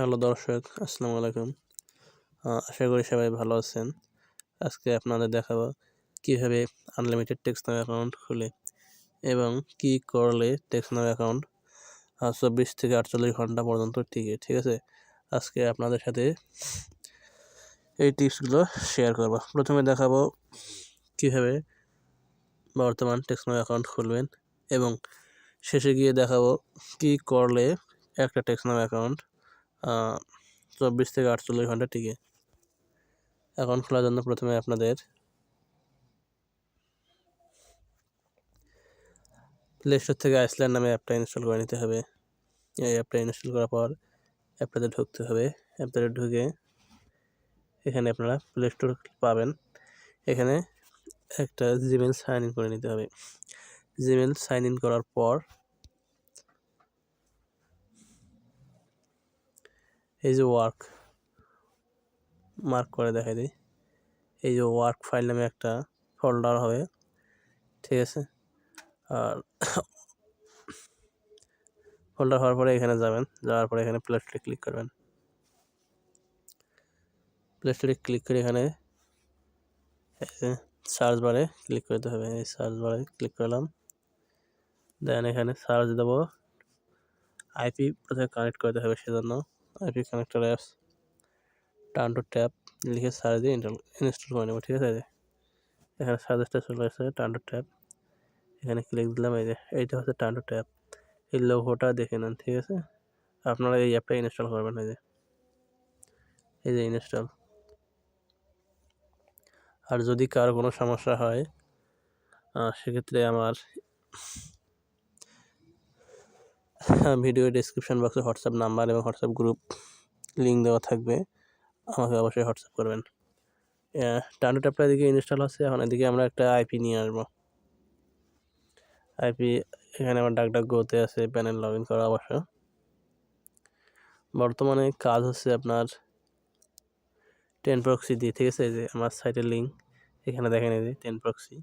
Hello দর্শক, আসসালামু আলাইকুম। আশা করি সবাই ভালো আছেন। আজকে আপনাদের দেখাবো কীভাবে আনলিমিটেড টেক্সটাইল অ্যাকাউন্ট খুলে এবং কি করলে টেক্সটাইল অ্যাকাউন্ট চব্বিশ থেকে আটচল্লিশ ঘণ্টা পর্যন্ত টিকে, ঠিক আছে? আজকে আপনাদের সাথে এই টিপসগুলো শেয়ার করব। প্রথমে দেখাবো কীভাবে বর্তমান টেক্সটাইল অ্যাকাউন্ট খুলবেন এবং শেষে গিয়ে দেখাবো কি করলে একটা টেক্সটাইল অ্যাকাউন্ট চব্বিশ থেকে আটচল্লিশ ঘণ্টা টিকে। অ্যাকাউন্ট খোলার জন্য প্রথমে আপনাদের প্লে স্টোর থেকে আইসল্যান্ড নামে অ্যাপটা ইনস্টল করে নিতে হবে। এই অ্যাপটা ইনস্টল করার পর অ্যাপটাতে ঢুকতে হবে। অ্যাপটাতে ঢুকে এখানে আপনারা প্লে স্টোর পাবেন। এখানে একটা জিমেল সাইন ইন করে নিতে হবে। জিমেল সাইন ইন করার পর এই যে ওয়ার্ক মার্ক করে দেখাই দিই। এই যে ওয়ার্ক ফাইল নামে একটা ফোল্ডার হবে, ঠিক আছে? আর ফোল্ডার হওয়ার পরে এখানে যাবেন, যাওয়ার পরে এখানে প্লে স্টোরে ক্লিক করবেন। প্লে স্টোরে ক্লিক করে এখানে সার্চ বারে ক্লিক করতে হবে। এই সার্চ বারে ক্লিক করলাম। দেন এখানে সার্চ দেবো। আইপি প্রথমে কানেক্ট করতে হবে সেজন্য। IP connector apps turn to tap লিখে সার্চ দিয়ে ইনস্টল করে নেব, ঠিক আছে? এখানে সাজেস্টটা চলে আসছে টার্ন টু ট্যাপ এখানে ক্লিক দিলাম, এই যে, এইটা হচ্ছে টার্ন টু ট্যাপ এই লোগোটা দেখে নেন, ঠিক আছে? আপনারা এই অ্যাপটা ইনস্টল করবেন, এই যে। এই যে ইনস্টল আর যদি কার কোনো সমস্যা হয় সেক্ষেত্রে আমার ভিডিও ডিসক্রিপশন বক্সে হোয়াটসঅ্যাপ নাম্বার এবং হোয়াটসঅ্যাপ গ্রুপ লিঙ্ক দেওয়া থাকবে। আমাকে অবশ্যই হোয়াটসঅ্যাপ করবেন। টান্ডু ট্যাপটা এদিকে ইনস্টল হচ্ছে। এখন এদিকে আমরা একটা আইপি নিয়ে আসব। আইপি এখানে আমার ডাক ডাক গোতে আছে প্যানেল লগ ইন করা অবশ্য। বর্তমানে কাজ হচ্ছে আপনার টেন প্রক্সি দিয়ে, ঠিক আছে? যে আমার সাইটের লিঙ্ক এখানে দেখেন এই যে টেন প্রক্সি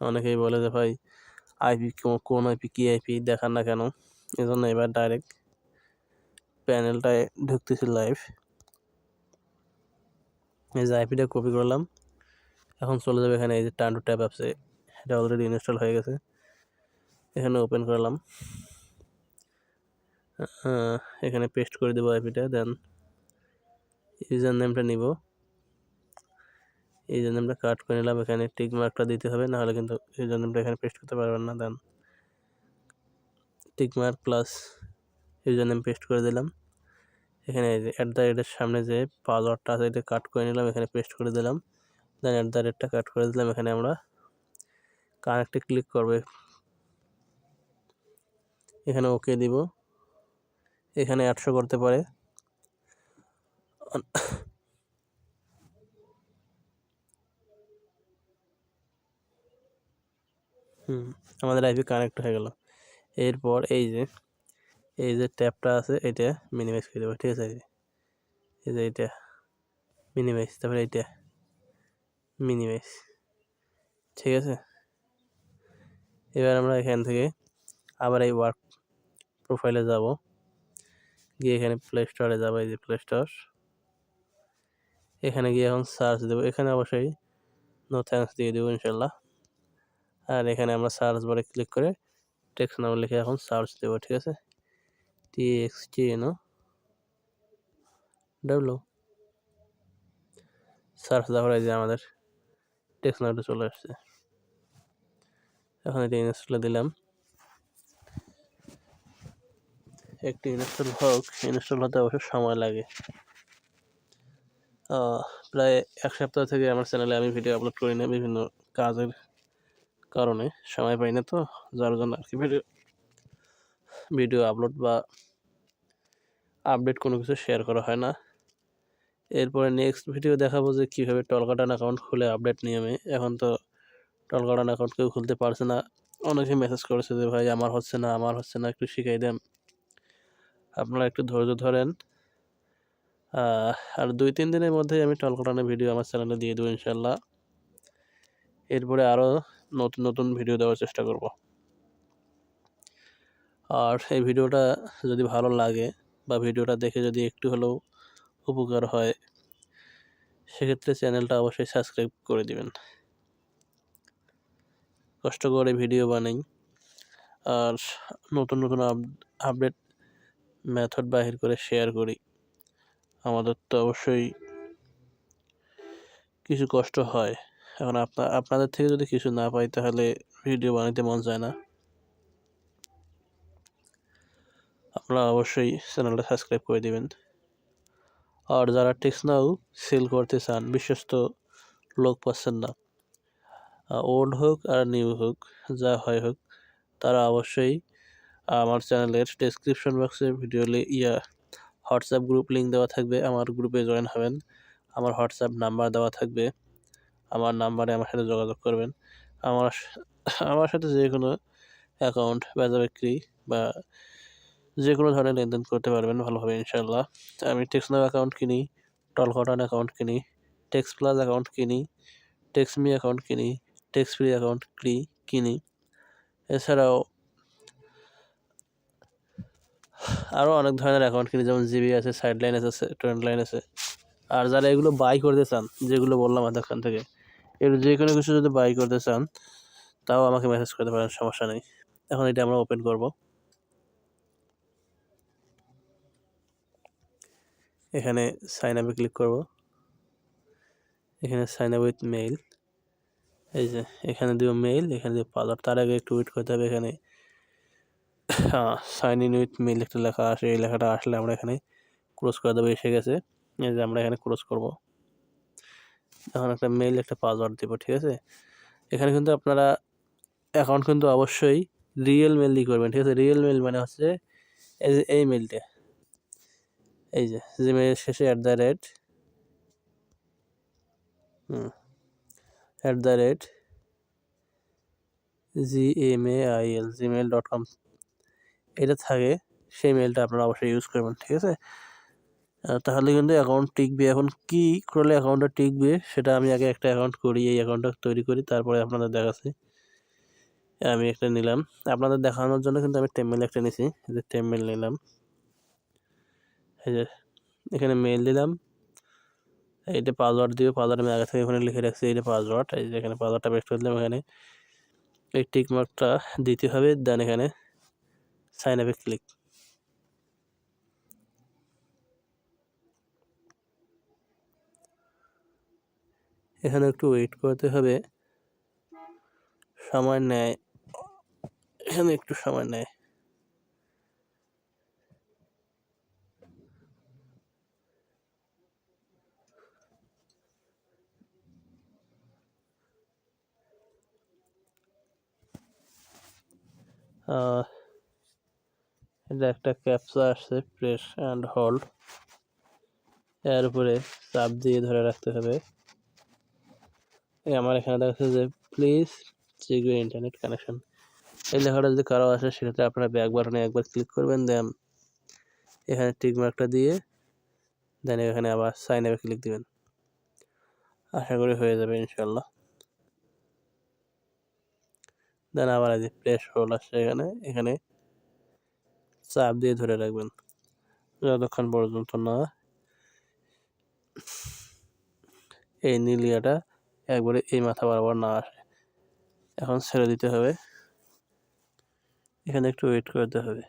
অনেকেই বলে যে ভাই আইপি কোন আইপি কী আইপি দেখান না কেন, এজন্য এবার ডাইরেক্ট প্যানেলটায় ঢুকতেছি লাইভ এই যে আইপিটা কপি করলাম, এখন চলে যাবে এখানে, এই যে টান্ডু ট্যাব আছে এটা অলরেডি ইনস্টল হয়ে গেছে। এখানে ওপেন করলাম। এখানে পেস্ট করে দেবো আইপিটা দেন ইউজার নেমটা নিব। ইউজার আমরা কাট করে নিলাম। এখানে টিক মার্কটা দিতে হবে, নাহলে কিন্তু এই জন্য আমরা এখানে পেস্ট করতে পারবেন না। Then tick mark plus user name paste করে দিলাম। এখানে অ্যাট দ্য রেটের সামনে যে পাসওয়ার্ডটা আছে, এটা কাট করে নিলাম, এখানে পেস্ট করে দিলাম। দেন অ্যাট দ্য রেটটা কাট করে দিলাম, এখানে আমরা কানেক্টে ক্লিক করবে। এখানে ওকে দিব। এখানে আটশো করতে পারে। হুম, আমাদের আইপি কানেক্ট হয়ে গেল। এরপর এই যে এই যে ট্যাপটা আছে এটা মিনিমাইজ করে দেবো, ঠিক আছে? এই যে এটা মিনিমাইজ তারপরে এইটা মিনিমাইজ ঠিক আছে? এবার আমরা এখান থেকে আবার এই ওয়ার্ক প্রোফাইলে যাব। গিয়ে এখানে প্লে স্টোরে যাব, এই যে প্লে স্টোর এখানে গিয়ে এখন সার্চ দেবো। এখানে অবশ্যই নো থ্যাঙ্কস দিয়ে দেবো, ইনশাল্লাহ। আর এখানে আমরা সার্চ বারে ক্লিক করে টেক্সট নাম লিখে এখন সার্চ দেবো, ঠিক আছে? টি এক্স টি এনো ডাব্লু। সার্চ দেওয়ার যে আমাদের টেক্সট নামটা চলে আসছে। এখন এটা ইনস্টলে দিলাম। একটি ইনস্টল হোক ইনস্টল হতে অবশ্য সময় লাগে। প্রায় এক সপ্তাহ থেকে আমার চ্যানেলে আমি ভিডিও আপলোড করি না, বিভিন্ন কাজের কারণে সময় পাই না তো, যার জন্য আর কি ভিডিও ভিডিও আপলোড বা আপডেট কোনো কিছু শেয়ার করা হয় না। এরপরে নেক্সট ভিডিও দেখাবো যে কীভাবে টলকাটান অ্যাকাউন্ট খুলে আপডেট নিয়মে। এখন তো টলকাটান অ্যাকাউন্ট কেউ খুলতে পারছে না। অনেকে মেসেজ করেছে যে, ভাই, আমার হচ্ছে না, আমার হচ্ছে না, একটু শিখাই দেন। আপনারা একটু ধৈর্য ধরেন। আর দুই, তিন দিনের মধ্যেই আমি টলকাটানের ভিডিও আমার চ্যানেলে দিয়ে দেবো ইনশাল্লাহ। এরপরে আরও নতুন নতুন ভিডিও দেওয়ার চেষ্টা করব। আর এই ভিডিওটা যদি ভালো লাগে বা ভিডিওটা দেখে যদি একটু হলেও উপকার হয়, সেক্ষেত্রে চ্যানেলটা অবশ্যই সাবস্ক্রাইব করে দিবেন। কষ্ট করে ভিডিও বানাই আর নতুন নতুন আপডেট মেথড বাহির করে শেয়ার করি। আমাদের তো অবশ্যই কিছু কষ্ট হয়। এখন আপনার আপনাদের থেকে যদি কিছু না পাই, তাহলে ভিডিও বানাইতে মন যায় না। আপনারা অবশ্যই চ্যানেলটা সাবস্ক্রাইব করে দেবেন। আর যারা টেক্স নাও সেল করতে চান, বিশ্বস্ত লোক পাচ্ছেন না ওল্ড হোক আর নিউ হোক, যা হয় হোক, তারা অবশ্যই আমার চ্যানেলের ডেসক্রিপশন বক্সে ভিডিও ইয়া হোয়াটসঅ্যাপ গ্রুপ লিঙ্ক দেওয়া থাকবে। আমার গ্রুপে জয়েন হবেন। আমার হোয়াটসঅ্যাপ নাম্বার দেওয়া থাকবে। আমার নাম্বারে আমার সাথে যোগাযোগ করবেন। আমার আমার সাথে যে কোনো অ্যাকাউন্ট বেচা বিক্রি বা যে কোনো ধরনের লেনদেন করতে পারবেন ভালোভাবে ইনশাল্লাহ আমি টেক্সনাও অ্যাকাউন্ট কিনি টল কটন অ্যাকাউন্ট কিনি টেক্স প্লাস অ্যাকাউন্ট কিনি টেক্সমি অ্যাকাউন্ট কিনি টেক্স ফ্রি অ্যাকাউন্ট কিনি। কিনি এছাড়াও আরও অনেক ধরনের অ্যাকাউন্ট কিনি, যেমন জিবি আছে সাইড লাইন আছে ট্রেন্ড লাইন আছে। আর যারা এগুলো বাই করতে চান, যেগুলো বললাম এতক্ষণ থেকে এর যে কোনো কিছু যদি বাই করতে চান, তাও আমাকে মেসেজ করতে পারেন সমস্যা নেই। এখন এটা আমরা ওপেন করব। এখানে সাইন আপে ক্লিক করব। এখানে সাইন আপ উইথ মেইল এই যে, এখানে দিব মেইল এখানে দিব পাসওয়ার্ড তার আগে একটু ওয়েট করতে হবে এখানে। সাইন ইন উইথ মেইল একটা লেখা আসে, এই লেখাটা আসলে আমরা এখানে ক্লোজ করে দেবো, এসে গেছে। এই যে আমরা এখানে ক্লোজ করব। এখন একটা মেইল একটা পাসওয়ার্ড দেবো, ঠিক আছে? এখানে কিন্তু আপনারা অ্যাকাউন্ট কিন্তু অবশ্যই রিয়েল মেল দিয়ে করবেন, ঠিক আছে? রিয়েল মেল মানে হচ্ছে এই যে, এই মেলটা এই যে জিমেলের শেষে at the rate hmm at the rate G M A I L gmail dot com এটা থাকে, সেই মেলটা আপনারা অবশ্যই ইউজ করবেন, ঠিক আছে? তাহলে কিন্তু অ্যাকাউন্ট টিকবে। এখন কি করলে অ্যাকাউন্টটা টিকবে, সেটা আমি আগে একটা অ্যাকাউন্ট করি, এই অ্যাকাউন্টটা তৈরি করি, তারপরে আপনাদের দেখাচ্ছি। আমি একটা নিলাম। আপনাদের দেখানোর জন্য কিন্তু আমি টেমমেল একটা নিছি যে টেমমেল নিলাম। এই যে এখানে মেল দিলাম। এইটা পাসওয়ার্ড দিয়ে পাসওয়ার্ড আমি আগে থেকে ওখানে লিখে রাখছি এইটা পাসওয়ার্ড এই যে এখানে পাসওয়ার্ডটা পেস্ট করে দিলাম এখানে। এই টিক মার্কটা দিতে হবে দেন এখানে সাইন আপে ক্লিক এখানে একটু ওয়েট করতে হবে। সময় নেয়। এখানে একটু সময় নেয়। এটা একটা ক্যাপসা আসছে প্রেস অ্যান্ড হোল্ড এর উপরে চাপ দিয়ে ধরে রাখতে হবে। আমার এখানে দেখাচ্ছে যে please check your internet connection এই লেখাটা যদি কারও আসে, সেক্ষেত্রে আপনারা ব্যাক বাটনে একবার ক্লিক করবেন দেন এখানে টিক মার্কটা দিয়ে দেন এখানে আবার সাইন আপে ক্লিক দিবেন। আশা করি হয়ে যাবে ইনশাল্লাহ দেন আবার এই যে প্রেস হোল আসছে এখানে এখানে চাপ দিয়ে ধরে রাখবেন। যতক্ষণ পর্যন্ত না এই নীলিয়াটা একবারে এই মাথা বরাবর না আসে। এখন ছেড়ে দিতে হবে। এখানে একটু ওয়েট করতে হবে।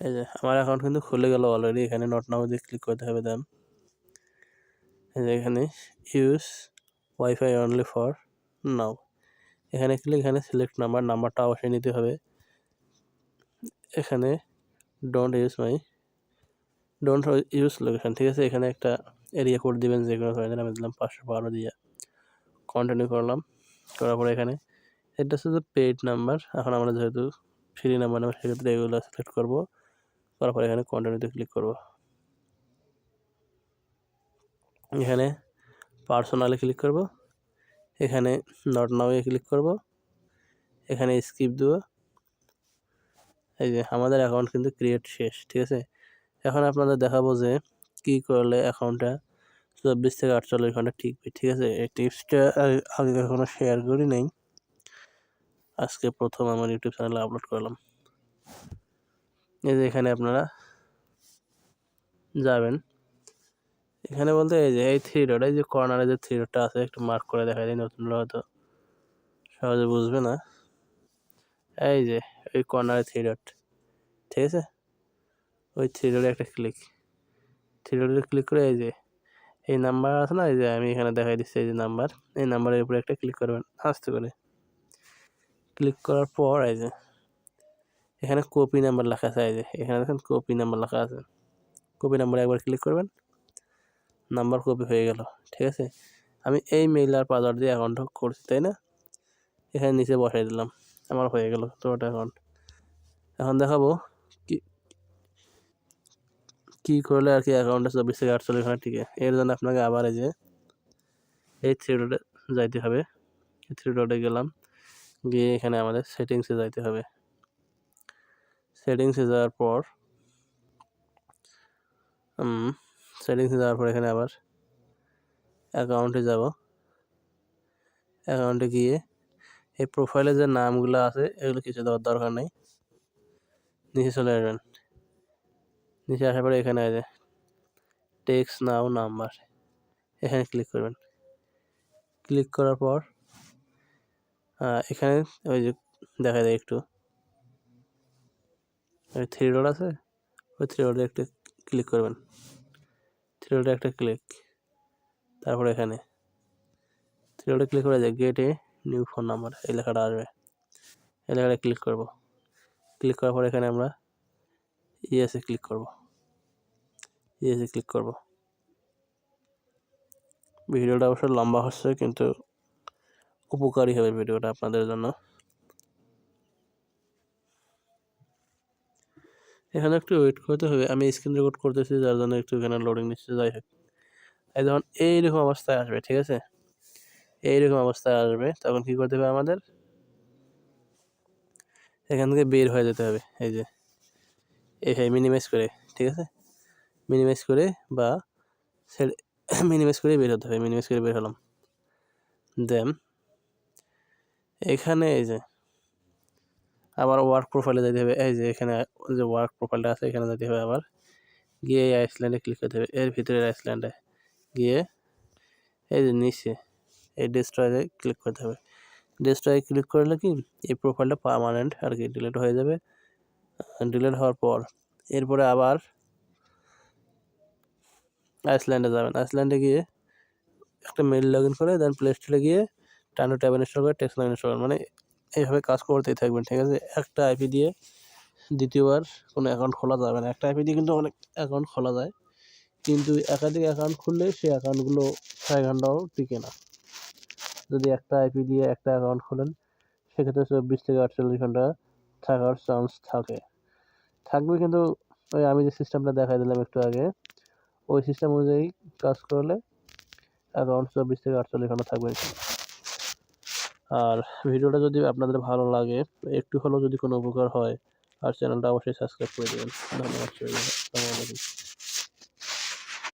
এই যে, আমার অ্যাকাউন্ট কিন্তু খুলে গেল অলরেডি এখানে নট নাও দিয়ে ক্লিক করতে হবে দেন এই যে, এখানে use WiFi only for now এখানে ক্লিক এখানে সিলেক্ট নাম্বার নাম্বারটা অবশ্যই নিতে হবে। এখানে don't use my don't use location ঠিক আছে? এখানে একটা এরিয়া কোড দিবেন যে কোনো ধরনের আমি দিলাম পাঁচশো বারো দিয়ে কন্টিনিউ করলাম। করার পরে এখানে এটা হচ্ছে পেইড নাম্বার এখন আমরা যেহেতু ফ্রি নাম্বার নেব, সেক্ষেত্রে এগুলো সিলেক্ট করব। করার পরে এখানে কন্টিনিউতে ক্লিক করব। এখানে পার্সোনালে ক্লিক করব। এখানে নট নাওয়ে ক্লিক করব। এখানে স্কিপ দেবো। এই যে আমাদের অ্যাকাউন্ট কিন্তু ক্রিয়েট শেষ, ঠিক আছে? এখন আপনাদের দেখাবো যে কী করলে অ্যাকাউন্টটা চব্বিশ থেকে আটচল্লিশ ঘণ্টা টিকবে, ঠিক আছে? এই টিপসটা আগে কখনো শেয়ার করি নাই। আজকে প্রথম আমার ইউটিউব চ্যানেলে আপলোড করলাম। এই যে এখানে আপনারা যাবেন। এখানে বলতে এই যে, এই থ্রি ডট এই যে কর্নারে যে থ্রি ডটটা আছে, একটু মার্ক করে দেখা যায় নতুন হয়তো সহজে বুঝবে না। এই যে ওই কর্নারে থ্রি ডট ঠিক আছে? ওই থ্রি ডটে একটা ক্লিক থ্রি ক্লিক করে এই যে, এই নাম্বার আছে না, এই যে আমি এখানে দেখাই দিচ্ছি এই যে নাম্বার এই নাম্বারের উপরে একটা ক্লিক করবেন আস্তে করে। ক্লিক করার পর এই যে, এখানে কপি নাম্বার লেখা আছে, এই যে, এখানে দেখেন কপি নাম্বার লেখা আছে। কপি নাম্বারে একবার ক্লিক করবেন নাম্বার কপি হয়ে গেল, ঠিক আছে? আমি এই মেইল আর পাসওয়ার্ড দিয়ে অ্যাকাউন্ট করছি, তাই না? এখানে নিচে বসাই দিলাম, আমার হয়ে গেল তোমার অ্যাকাউন্ট এখন দেখাবো কি করলে আর কি অ্যাকাউন্টে চব্বিশ থেকে আটচল্লিশ ঘণ্টা টিকে। এর জন্য আপনাকে আবার এই যে, এই থ্রি ডটে যাইতে হবে। থ্রি ডটে গেলাম, গিয়ে এখানে আমাদের সেটিংসে যাইতে হবে। সেটিংসে যাওয়ার পর সেটিংসে যাওয়ার পর এখানে আবার অ্যাকাউন্টে যাব। অ্যাকাউন্টে গিয়ে এই প্রোফাইলে যে নামগুলো আছে, এগুলো কিছু দেওয়ার দরকার নেই। নিচে চলে আসবেন। নিচে আসার পরে এখানে আছে টেক্স নাও নাম্বার এখানে ক্লিক করবেন। ক্লিক করার পর এখানে ওই যে দেখা যায় একটু। ওই থ্রি ডট আছে, ওই থ্রি ডটে একটা ক্লিক করবেন। থ্রি ডটে একটা ক্লিক তারপর এখানে থ্রি ডটে ক্লিক করে যায় গেট নিউ ফোন নাম্বার এই লেখাটা আসবে। এই লেখাটা ক্লিক করব। ক্লিক করার পর এখানে আমরা ইয়েসে ক্লিক করব। ইয়েসে ক্লিক করব। ভিডিওটা অবশ্য লম্বা হচ্ছে, কিন্তু উপকারী হবে ভিডিওটা আপনাদের জন্য। এখানে একটু ওয়েট করতে হবে, আমি স্ক্রিন রেকর্ড করতেছি, যার জন্য একটু এখানে লোডিং নিচ্ছে, যাই হোক। এই যখন এইরকম অবস্থায় আসবে, ঠিক আছে? এইরকম অবস্থায় আসবে, তখন কি করতে হবে আমাদের? এখান থেকে বের হয়ে যেতে হবে, এই যে। এই মিনিমাইজ করে, ঠিক আছে? মিনিমাইজ করে বা মিনিমাইজ করে বের হতে হবে মিনিমাইজ করে বের হলাম। দেন এখানে এই যে, আবার ওয়ার্ক প্রোফাইলে যেতে হবে। এই যে এখানে যে ওয়ার্ক প্রোফাইলটা আছে, এখানে যেতে হবে আবার। গিয়ে এই আইসল্যান্ডে ক্লিক করতে হবে। এর ভিতরে আইসল্যান্ডে গিয়ে এই যে নিচে, এই ডেস্ট্রয়ে ক্লিক করতে হবে। ডেস্ট্রয়ে ক্লিক করলে কি? এই প্রোফাইলটা পারমানেন্ট আর কি ডিলিট হয়ে যাবে। ডিলিট হওয়ার পর, এরপরে আবার আইসল্যান্ডে যাবেন। আইসল্যান্ডে গিয়ে একটা মেল লগ ইন করে দেন প্লে স্টোরে গিয়ে টানো ট্যাব ইনস্টল করে টেক্সট ইনস্টল করেন মানে এইভাবে কাজ করতেই থাকবেন, ঠিক আছে? একটা আইপি দিয়ে দ্বিতীয়বার কোনো অ্যাকাউন্ট খোলা যাবে না। একটা আইপি দিয়ে কিন্তু অনেক অ্যাকাউন্ট খোলা যায়, কিন্তু একাধিক অ্যাকাউন্ট খুললে সেই অ্যাকাউন্টগুলো ছয় ঘন্টাও টিকে না। যদি একটা আইপি দিয়ে একটা অ্যাকাউন্ট খোলেন, সেক্ষেত্রে চব্বিশ থেকে আটচল্লিশ ঘণ্টা থাকার চান্স থাকে। থাকবে কিন্তু ওই আমি যে সিস্টেমটা দেখাই দিলাম একটু আগে ওই সিস্টেম অনুযায়ী কাজ করলে অ্যাকাউন্ট চব্বিশ থেকে আটচল্লিশ ঘণ্টা থাকবে আর ভিডিওটা যদি আপনাদের ভালো লাগে, একটু হলেও যদি কোনো উপকার হয়, আর চ্যানেলটা অবশ্যই সাবস্ক্রাইব করে দেবেন। ধন্যবাদ